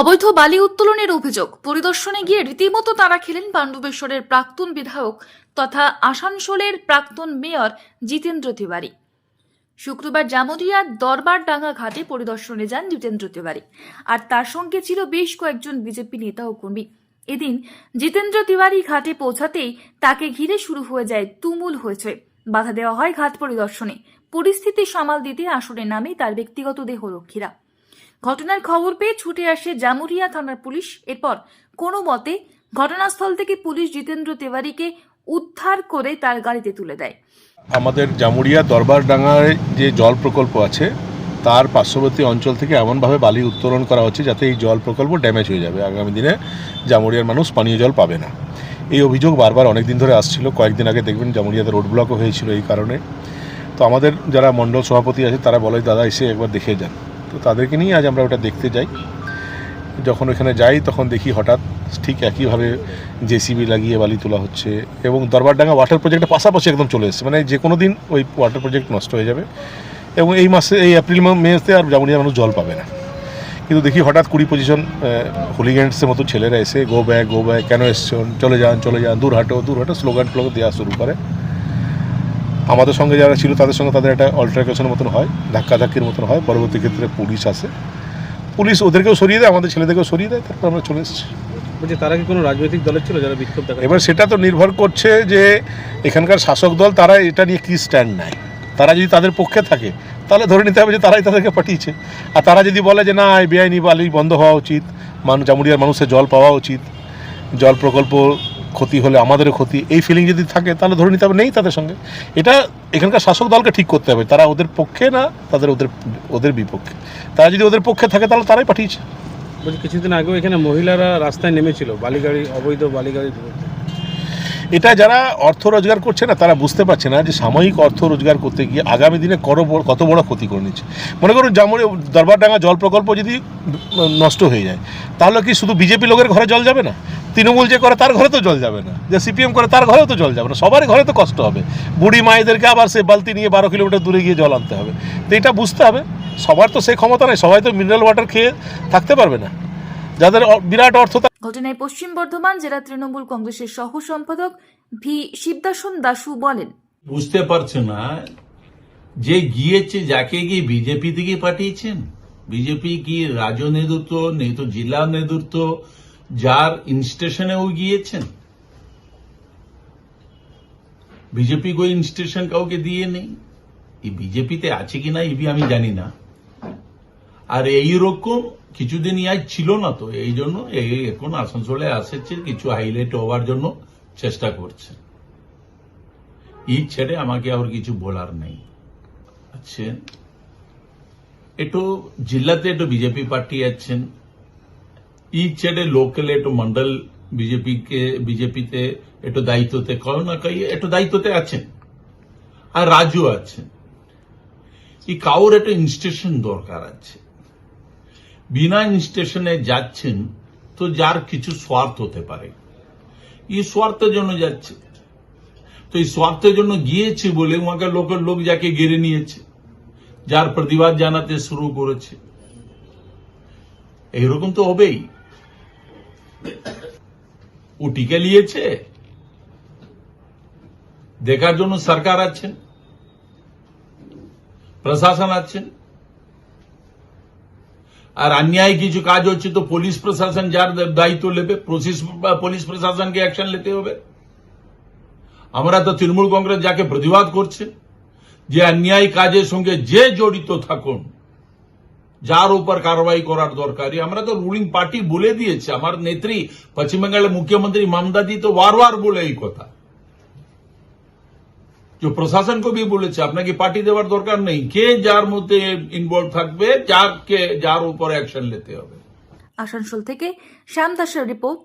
অবৈধ বালি উত্তোলনের অভিযোগ। পরিদর্শনে গিয়ে রীতিমতো তারা খেলেন পাণ্ডবেশ্বরের প্রাক্তন বিধায়ক তথা আসানসোলের প্রাক্তন মেয়র জিতেন্দ্র তিওয়ারি। শুক্রবার জামুরিয়া দরবারডাঙ্গা ঘাটে পরিদর্শনে যান জিতেন্দ্র তিওয়ারি। আর তার সঙ্গে ছিল বেশ কয়েকজন বিজেপি নেতা ও কর্মী। এদিন জিতেন্দ্র তিওয়ারি ঘাটে পৌঁছাতেই তাকে ঘিরে শুরু হয়ে যায় তুমুল হয়েছে বাধা দেওয়া হয় ঘাট পরিদর্শনে। পরিস্থিতি সামাল দিতে আসরে নামে তার ব্যক্তিগত দেহরক্ষীরা ঘটনার খবর পেয়ে ছুটে আসে জামুরিয়া থানার পুলিশ। এরপর কোনো মতে ঘটনাস্থল থেকে পুলিশ জিতেন্দ্র তেওয়ারিকে উদ্ধার করে তার গাড়িতে তুলে দেয়। আমাদের জামুরিয়া দরবারডাঙ্গায় যে জল প্রকল্প আছে, তার পার্শ্ববর্তী অঞ্চল থেকে এমনভাবে বালি উত্তোলন করা হচ্ছে যাতে এই জল প্রকল্প ড্যামেজ হয়ে যাবে। আগামী দিনে জামুরিয়ার মানুষ পানীয় জল পাবে না। এই অভিযোগ বারবার অনেক দিন ধরে আসছিল। কয়েকদিন আগে দেখবেন জামুরিয়াতে রোড ব্লকও হয়েছিল এই কারণে। তো আমাদের যারা মণ্ডল সভাপতি আছে, তারা বলে, দাদা, এসে একবার দেখে যান। তো তাদেরকে নিয়ে আজ আমরা ওটা দেখতে যাই। যখন ওখানে যাই, তখন দেখি হঠাৎ ঠিক একইভাবে জেসিবি লাগিয়ে বালি তোলা হচ্ছে এবং দরবারডাঙ্গা ওয়াটার প্রজেক্টের পাশাপাশি একদম চলে এসেছে। মানে যে কোনো দিন ওই ওয়াটার প্রজেক্ট নষ্ট হয়ে যাবে এবং এই মাসে, এই এপ্রিল মেতে আর জামুরিয়া মানুষ জল পাবে না। কিন্তু দেখি হঠাৎ কুড়ি পজিশন হুলিগেন্টসের মতো ছেলেরা এসে গো ব্যাগ গো ব্যাগ কেন এসছেন চলে যান চলে যান, দূর হাঁটো দূর হাঁটো স্লোগান ফ্লোগান দেওয়া শুরু করে। আমাদের সঙ্গে যারা ছিল তাদের সঙ্গে তাদের একটা অল্টারেশনের মতন হয় ধাক্কাধাক্কির মতন হয়। পরবর্তী ক্ষেত্রে পুলিশ আসে। পুলিশ ওদেরকেও সরিয়ে দেয় আমাদের ছেলেদেরকেও সরিয়ে দেয় তারপর আমরা চলে এসেছি। বলছি তারা কি কোনো রাজনৈতিক দলের ছিল যারা বিক্ষোভ দেখা এবার সেটা তো নির্ভর করছে যে এখানকার শাসক দল তারা এটা নিয়ে কী স্ট্যান্ড নেয়। তারা যদি তাদের পক্ষে থাকে তাহলে ধরে নিতে হবে যে তারাই তাদেরকে পাঠিয়েছে। আর তারা যদি বলে যে না বেআইনি বালি বন্ধ হওয়া উচিত মানুষ জামুরিয়ার মানুষের জল পাওয়া উচিত জল প্রকল্প ক্ষতি হলে আমাদেরও ক্ষতি এই ফিলিং যদি থাকে তাহলে ধরে নিতে হবে নেই তাদের সঙ্গে। এটা এখানকার শাসক দলকে ঠিক করতে হবে। তারা ওদের পক্ষে না তাদের ওদের ওদের বিপক্ষে। তারা যদি ওদের পক্ষে থাকে তাহলে তারাই পাঠিয়েছে। বলছি কিছুদিন আগেও এখানে মহিলারা রাস্তায় নেমেছিল বালিগাড়ি অবৈধ বালিগাড়ি এটা যারা অর্থ রোজগার করছে না তারা বুঝতে পারছে না যে সাময়িক অর্থ রোজগার করতে গিয়ে আগামী দিনে কত বড় কত বড় ক্ষতি করে নিচ্ছে। মনে করুন জামুরে দরবারডাঙ্গা জল প্রকল্প যদি নষ্ট হয়ে যায় তাহলে কি শুধু বিজেপি লোকের ঘরে জল যাবে না? তৃণমূল যে করে তার ঘরে তো জল যাবে না। যে সিপিএম করে তার ঘরেও তো জল যাবে না। সবারই ঘরে তো কষ্ট হবে। বুড়ি মায়েদেরকে আবার সে বালতি নিয়ে বারো কিলোমিটার দূরে গিয়ে জল আনতে হবে। তো এটা বুঝতে হবে। সবার তো সেই ক্ষমতা নেই। সবাই তো মিনারেল ওয়াটার খেয়ে থাকতে পারবে না। যাদের বিরাট অর্থ ঘটনায় পশ্চিম বর্ধমান জেলা তৃণমূল কংগ্রেসের সহ সম্পাদক ভি শিবদাসন দাসু বলেন বুঝতে পারছে না? যে গিয়েছে যাকে গিয়ে বিজেপি থেকে পাঠিয়েছেন? বিজেপি কি রাজ্য নেতৃত্ব নেতৃত্ব জেলা নেতৃত্ব যার ইনস্টেশনেও গিয়েছেন। বিজেপি কোই ইনস্টেশন কাউকে দিয়ে নেই? এই বিজেপিতে আছে কিনা এবি আমি জানি না। আর এইরকম কিছুদিন আজ ছিল না তো, এই জন্য এই এখন আসানসোলে আসছে, কিছু হাইলাইট হওয়ার জন্য চেষ্টা করছে। ঈদ ছেড়ে আমাকে আর কিছু বলার নেই। আচ্ছা একটু জেলাতে একটু বিজেপি পার্টি আছেন ঈদ ছেড়ে লোকালে একটু মন্ডল বিজেপি কে একটু দায়িত্বতে কারও না কাই একটু দায়িত্বতে আছেন আর রাজু আছেন এই কাউর একটা ইনস্টেশন দরকার আছে বিনা ইনস্টেশনে যাচ্ছেন তো যার কিছু স্বার্থ হতে পারে এই স্বার্থের জন্য যাচ্ছে তো এই স্বার্থের জন্য গিয়েছে বলে উহাকে লোকের লোক যাকে গেড়ে নিয়েছে যার প্রতিবাদ জানাতে শুরু করেছে এইরকম তো হবেই ও টিকে নিয়েছে? দেখার জন্য সরকার আছেন? প্রশাসন আছেন? আর অন্যায় কিছু কাজ হচ্ছে তো পুলিশ প্রশাসন যার দায়িত্ব নেবে, পুলিশ প্রশাসনকে অ্যাকশন নিতে হবে। আমরা তো তৃণমূল কংগ্রেস যাকে প্রতিবাদ করছে, যে অন্যায় কাজের সঙ্গে যে জড়িত থাকুন যার উপর কারবাই করার দরকারি আমরা তো রুলিং পার্টি বলে দিয়েছে। আমার নেত্রী পশ্চিমবঙ্গের মুখ্যমন্ত্রী মমতাদি তো বারবার বলে এই কথা। যে প্রশাসনকে বি বলেছে, আপনাকে পার্টি দেওয়ার দরকার নেই। কে যার মধ্যে ইনভলভ থাকবে যাকে যার উপর অ্যাকশন নিতে হবে। আসানসোল থেকে শ্যাম দাসের report